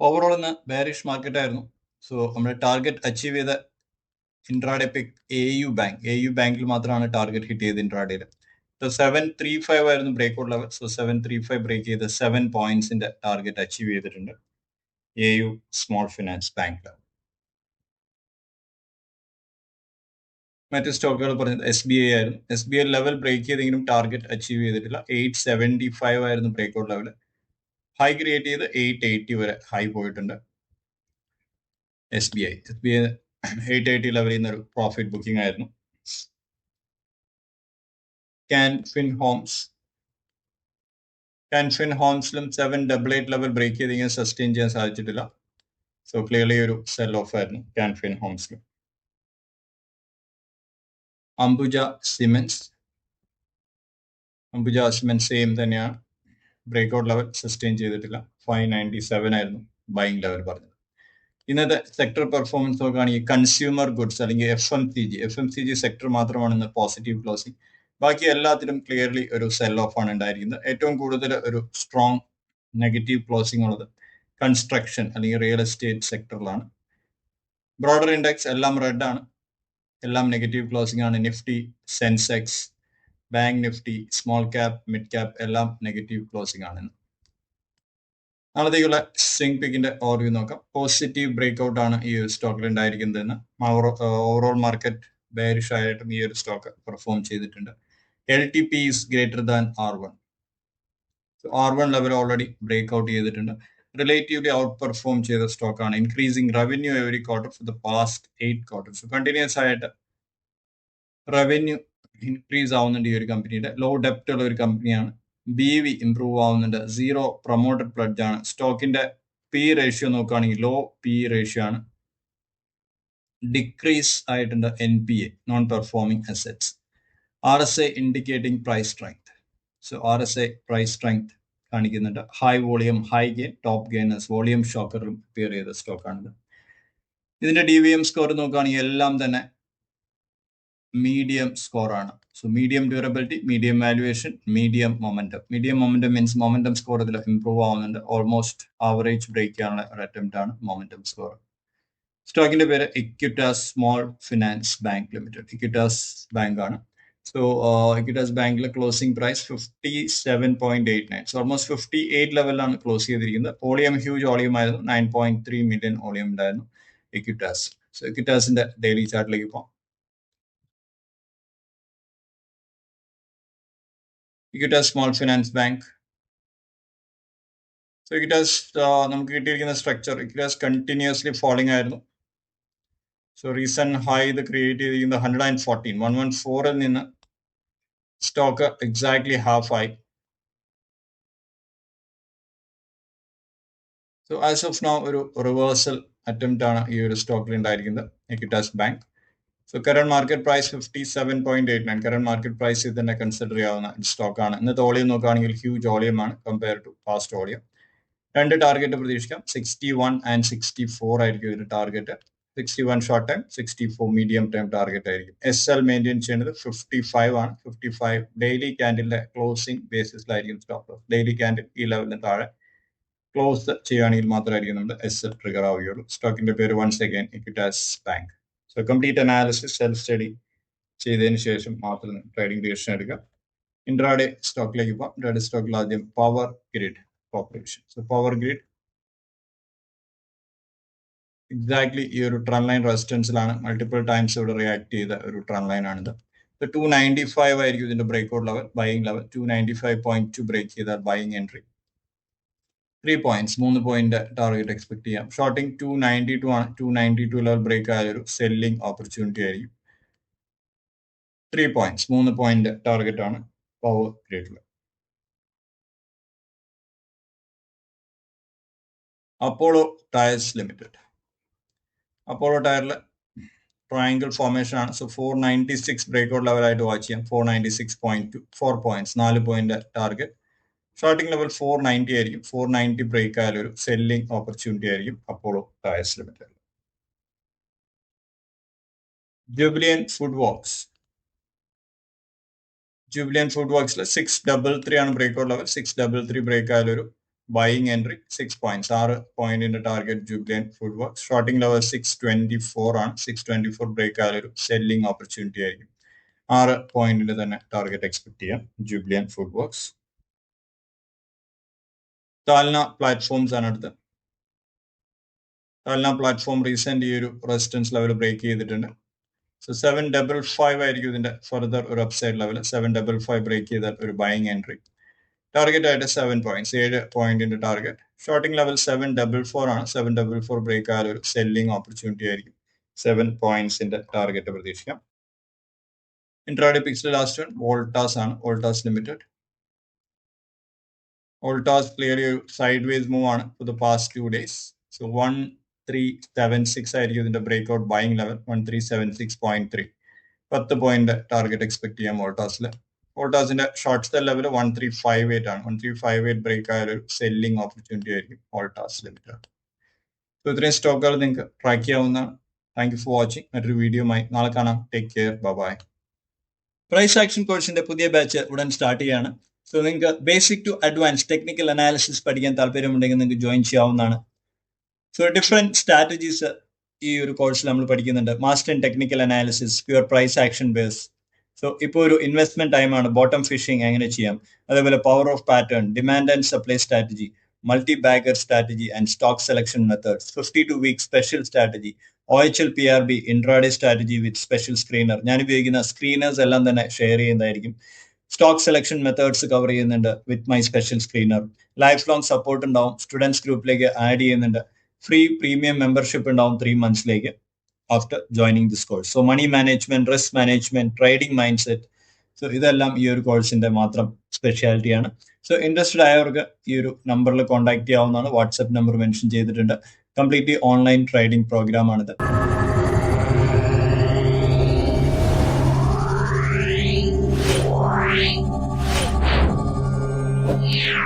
Overall ഇന്ന് ബാരിഷ് market ആയിരുന്നു. So നമ്മൾ ടാർഗറ്റ് അച്ചീവ് ചെയ്ത intraday pick A U bank A U ബാങ്കിൽ മാത്രമാണ് ടാർഗറ്റ് ഹിറ്റ് ചെയ്ത് ഇൻട്രാഡേയിൽ സോ സെവൻ ത്രീ ഫൈവ് ആയിരുന്നു break out level so seven three five break ചെയ്ത് സെവൻ പോയിന്റ്സിന്റെ ടാർഗറ്റ് അച്ചീവ് ചെയ്തിട്ടുണ്ട് A U small finance bank മറ്റ് സ്റ്റോക്കുകൾ പറഞ്ഞത് എസ് ബി ഐ ആയിരുന്നു. S B I level break ചെയ്തെങ്കിലും ടാർഗറ്റ് അച്ചീവ് ചെയ്തിട്ടില്ല. എയ്റ്റ് സെവന്റി ഫൈവ് ആയിരുന്നു break out level high create ചെയ്ത് എയ്റ്റ് എയ്റ്റി വരെ ഹൈ പോയിട്ടുണ്ട്. S B I S B I eight eighty ലെവലിൽ നിന്ന് ഒരു പ്രോഫിറ്റ് ബുക്കിംഗ് ആയിരുന്നു. Can Fin Homes Can Fin ഹോംസിലും seven double eight level break ചെയ്തെങ്കിലും sustain ചെയ്യാൻ സാധിച്ചിട്ടില്ല. സോ ക്ലിയർലി ഒരു സെൽ ഓഫ് ആയിരുന്നു Can Fin ഹോംസിലും Ambuja cements Ambuja cement same തന്നെയാണ്. ബ്രേക്ക് ഔട്ട് ലെവൽ സസ്റ്റെയിൻ ചെയ്തിട്ടില്ല. ഫൈവ് നയന്റി സെവൻ ആയിരുന്നു buying level പറഞ്ഞത്. ഇന്നത്തെ സെക്ടർ പെർഫോമൻസ് നോക്കുകയാണെങ്കിൽ കൺസ്യൂമർ ഗുഡ്സ് അല്ലെങ്കിൽ F M C G F M C G sector മാത്രമാണ് ഇന്ന് പോസിറ്റീവ് ക്ലോസിംഗ് ബാക്കി എല്ലാത്തിലും ക്ലിയർലി ഒരു സെൽ ഓഫ് ആണ് ഉണ്ടായിരിക്കുന്നത്. ഏറ്റവും കൂടുതൽ ഒരു സ്ട്രോങ് നെഗറ്റീവ് ക്ലോസിംഗ് ഉള്ളത് കൺസ്ട്രക്ഷൻ അല്ലെങ്കിൽ റിയൽ എസ്റ്റേറ്റ് സെക്ടറിലാണ് ബ്രോഡർ ഇൻഡെക്സ് എല്ലാം റെഡ് ആണ്. എല്ലാം നെഗറ്റീവ് ക്ലോസിംഗ് ആണ്. Nifty Sensex bank Nifty small cap mid cap എല്ലാം നെഗറ്റീവ് ക്ലോസിംഗ് ആണ്. നാളത്തേക്കുള്ള സ്വിംഗ് പിക്കിന്റെ ഓർവ്യൂ നോക്കാം. പോസിറ്റീവ് ബ്രേക്ക് ഔട്ട് ആണ് ഈ ഒരു സ്റ്റോക്കിൽ ഉണ്ടായിരിക്കുന്നതെന്ന്. ഓവറോൾ മാർക്കറ്റ് ബെയറിഷ് ആയിട്ടും ഈ ഒരു സ്റ്റോക്ക് പെർഫോം ചെയ്തിട്ടുണ്ട്. L T P is greater than R one. R one level already break out ചെയ്തിട്ടുണ്ട്. റിലേറ്റീവ്ലി ഔട്ട് പെർഫോം ചെയ്ത സ്റ്റോക്കാണ്. Increasing revenue every quarter for the past eight quarters. Continues ആയിട്ട് revenue increase ആവുന്നുണ്ട് ഈ ഒരു കമ്പനിയുടെ low ഡെപ്റ്റ് ഉള്ള ഒരു കമ്പനിയാണ് ബി വി ഇംപ്രൂവ് ആവുന്നുണ്ട്. സീറോ പ്രൊമോട്ടഡ് പ്ലഡ്ജ് ആണ്. സ്റ്റോക്കിന്റെ പി റേഷ്യോ നോക്കുകയാണെങ്കിൽ ലോ പി റേഷ്യോ ആണ്. ഡിക്രീസ് ആയിട്ടുണ്ട് N P A non performing assets R S A indicating price strength so R S A price strength കാണിക്കുന്നുണ്ട് high volume high gain top gainers volume ഷോക്കറിലും appear ചെയ്ത സ്റ്റോക്കാണിത് ഇതിന്റെ D V M score നോക്കുകയാണെങ്കിൽ എല്ലാം തന്നെ medium score ആണ്. So medium durability medium valuation medium momentum medium momentum means momentum score ഇതിൽ improve ആവുന്നുണ്ട്. ഓൾമോസ്റ്റ് ആവറേജ് ബ്രേക്ക് ചെയ്യാനുള്ള ഒരു അറ്റംപ്റ്റ് ആണ് മൊമെന്റം സ്കോർ സ്റ്റോക്കിന്റെ പേര് Equitas small finance bank limited Equitas bank ആണ്. സോ ഇക്വിറ്റാസ് ബാങ്കിലെ closing price fifty seven point eight nine so almost fifty eight ലെവലിലാണ് ക്ലോസ് ചെയ്തിരിക്കുന്നത്. ഓളിയം ഹ്യൂജ് ഓളിയം ആയിരുന്നു. Nine point three million volume ഉണ്ടായിരുന്നു Equitas so ഇക്വിറ്റാസിന്റെ daily ചാർട്ടിലേക്ക് പോകാം Equitas small finance bank so Equitas നമുക്ക് കിട്ടിയിരിക്കുന്ന structure Equitas continuously falling ആയിരുന്നു. So recent high ഇത് ക്രിയേറ്റ് ചെയ്തിരിക്കുന്നത് hundred and fourteen one one ഫോറിൽ നിന്ന് സ്റ്റോക്ക് എക്സാക്ട്ലി ഹാഫ് ആയി. സോ ആസ് ഓഫ് നൗ ഒരു റിവേഴ്സൽ അറ്റംപ്റ്റ് ആണ് ഈ ഒരു സ്റ്റോക്കിൽ ഉണ്ടായിരിക്കുന്നത്. Equitas bank so current market price fifty seven point eight nine current market price ഇത് തന്നെ കൺസിഡർ ചെയ്യാവുന്ന സ്റ്റോക്കാണ് ഇന്നത്തെ ഓളിയം നോക്കുകയാണെങ്കിൽ ഹ്യൂജ് ഓളിയം ആണ് കമ്പയർ ടു പാസ്റ്റ് ഓളിയം രണ്ട് ടാർഗറ്റ് പ്രതീക്ഷിക്കാം. Sixty one and sixty four ആയിരിക്കും ഇതിന്റെ target sixty one short time sixty four medium time target ആയിരിക്കും. എസ് എൽ മെയിന്റെയിൻ ചെയ്യുന്നത് ഫിഫ്റ്റി ഫൈവ് ആണ് ഫിഫ്റ്റി ഫൈവ് ഡെയിലി ക്യാൻഡിലെ ക്ലോസിംഗ് ബേസിസിലായിരിക്കും സ്റ്റോപ്പ് ഡെയിലി ക്യാൻഡിൽ ഈ ലെവലിന് താഴെ ക്ലോസ് ചെയ്യുകയാണെങ്കിൽ മാത്രമായിരിക്കും നമ്മുടെ എസ് എൽ ട്രിഗർ ആവുകയുള്ളൂ. സ്റ്റോക്കിന്റെ പേര് once again Equitas bank so complete analysis self study ചെയ്തതിന് ശേഷം മാത്രം ട്രേഡിംഗ് ഡിസിഷൻ എടുക്കുക. ഇൻട്രാഡേ സ്റ്റോക്കിലേക്ക് പോകാം ഇൻട്രാഡേ സ്റ്റോക്കിൽ ആദ്യം power grid corporation so power grid exactly ഈ ഒരു ട്രൺ ലൈൻ റെസിസ്റ്റൻസിലാണ് മൾട്ടിപ്പിൾ ടൈംസ് ഇവിടെ റിയാക്ട് ചെയ്ത ഒരു ട്രൺ ലൈൻ ആണിത്. ടു നയന്റി ഫൈവ് ആയിരിക്കും ഇതിന്റെ break out level buying level two ninety five point two break ചെയ്താൽ ബൈയിങ് എൻട്രി ത്രീ പോയിന്റ്സ് മൂന്ന് പോയിന്റ് ടാർഗറ്റ് എക്സ്പെക്ട് ചെയ്യാം. ഷോർട്ടിംഗ് ടു നയന്റി ടു ആണ്. Two ninety two level break ആയ ഒരു selling opportunity ആയിരിക്കും. Three points മൂന്ന് point target ആണ് power ഗ്രേഡിൽ അപ്പോളോ ടയർസ് ലിമിറ്റഡ് അപ്പോളോ ടയറിൽ ട്രയാങ്കിൾ ഫോർമേഷൻ ആണ്. So four ninety six break out ലെവലായിട്ട് watch ചെയ്യാം. Four ninety six point two four points നാല് point target shorting level four ninety ആയിരിക്കും. Four ninety break ആയാലും ഒരു selling opportunity ആയിരിക്കും Apollo Tyres limited Jubilant food works Jubilant food വർക്ക്സിൽ six double three ആണ് break out level six double three break ആയാലും ഒരു buying entry six points ആറ് പോയിന്റിന്റെ target Jubilant food works shorting level six twenty four ആണ്. Six twenty four break ആയാലും ഒരു selling opportunity ആയിരിക്കും. ആറ് പോയിന്റിന്റെ തന്നെ ടാർഗറ്റ് എക്സ്പെക്ട് ചെയ്യാം ജൂബിലിയൻ ഫുഡ് വർക്ക്സ് താൽന പ്ലാറ്റ്ഫോംസ് ആണ് അടുത്ത് താൽന പ്ലാറ്റ്ഫോം റീസെന്റ് ഈ ഒരു റെസിസ്റ്റൻസ് ലെവൽ ബ്രേക്ക് ചെയ്തിട്ടുണ്ട്. സോ സെവൻ ഡബിൾ ഫൈവ് ആയിരിക്കും ഇതിന്റെ ഫർദർ ഒരു upside level seven double five break ചെയ്താൽ ഒരു ബൈങ് എൻട്രി ടാർഗറ്റ് ആയിട്ട് സെവൻ പോയിന്റ്സ് ഏഴ് പോയിന്റിന്റെ target shorting level seven double four ആണ്. സെവൻ ഡബിൾ ഫോർ ബ്രേക്ക് ആയാൽ ഒരു സെല്ലിംഗ് ഓപ്പർച്യൂണിറ്റി ആയിരിക്കും. സെവൻ പോയിന്റ്സിന്റെ ടാർഗറ്റ് പ്രതീക്ഷിക്കാം. Intraday picks last one Voltas ആണ്. Voltas limited Voltas clearly sideways sideways move ആണ് for the past two days so one three seven six ആയിരിക്കും ഇതിന്റെ break out buying level one three seven six point three പത്ത് point target expect ചെയ്യാം വോൾട്ടാസിൽ വോൾട്ടാസിന്റെ short sell level one three five eight ആണ്. One three five eight break ആയ ഒരു selling opportunity ആയിരിക്കും Voltas limited so ഇത്രയും സ്റ്റോക്കുകൾ നിങ്ങൾക്ക് ട്രാക്ക് ചെയ്യാവുന്നതാണ്. താങ്ക് യു ഫോർ വാച്ചിങ് മറ്റൊരു വീഡിയോയുമായി നാളെ കാണാം. Take care bye price action കോഴ്സിന്റെ പുതിയ ബാച്ച് ഉടൻ സ്റ്റാർട്ട് ചെയ്യാണ്. സോ നിങ്ങൾക്ക് basic to advance technical analysis പഠിക്കാൻ താല്പര്യമുണ്ടെങ്കിൽ നിങ്ങൾക്ക് ജോയിൻ ചെയ്യാവുന്നതാണ്. സോ ഡിഫറെന്റ് സ്ട്രാറ്റജീസ് ഈ ഒരു കോഴ്സിൽ നമ്മൾ പഠിക്കുന്നുണ്ട്. Master in technical analysis pure price action base so ഇപ്പോൾ ഒരു ഇൻവെസ്റ്റ്മെന്റ് ടൈമാണ് ബോട്ടം ഫിഷിംഗ് എങ്ങനെ ചെയ്യാം? അതേപോലെ power of pattern demand and supply strategy multi bagger strategy and stock selection methods fifty two week special strategy O H L P R B intraday strategy with special screener ഞാൻ ഉപയോഗിക്കുന്ന screeners എല്ലാം തന്നെ share ചെയ്യുന്നതായിരിക്കും. Stock selection methods cover ചെയ്യുന്നുണ്ട് with my special screener life long support ഉണ്ടാവും students ഗ്രൂപ്പിലേക്ക് add ചെയ്യുന്നുണ്ട്. Free premium membership ഉണ്ടാവും three മന്ത്സിലേക്ക് after joining this course so money management risk management trading mindset so ഇതെല്ലാം ഈ ഒരു കോഴ്സിന്റെ മാത്രം സ്പെഷ്യാലിറ്റിയാണ് സോ ഇൻട്രസ്റ്റഡ് ആയവർക്ക് ഈ ഒരു നമ്പറിൽ കോൺടാക്ട് ചെയ്യാവുന്നതാണ്. വാട്സ്ആപ്പ് നമ്പർ മെൻഷൻ ചെയ്തിട്ടുണ്ട്. കംപ്ലീറ്റ്ലി ഓൺലൈൻ ട്രേഡിംഗ് പ്രോഗ്രാം ആണിത്. Yeah.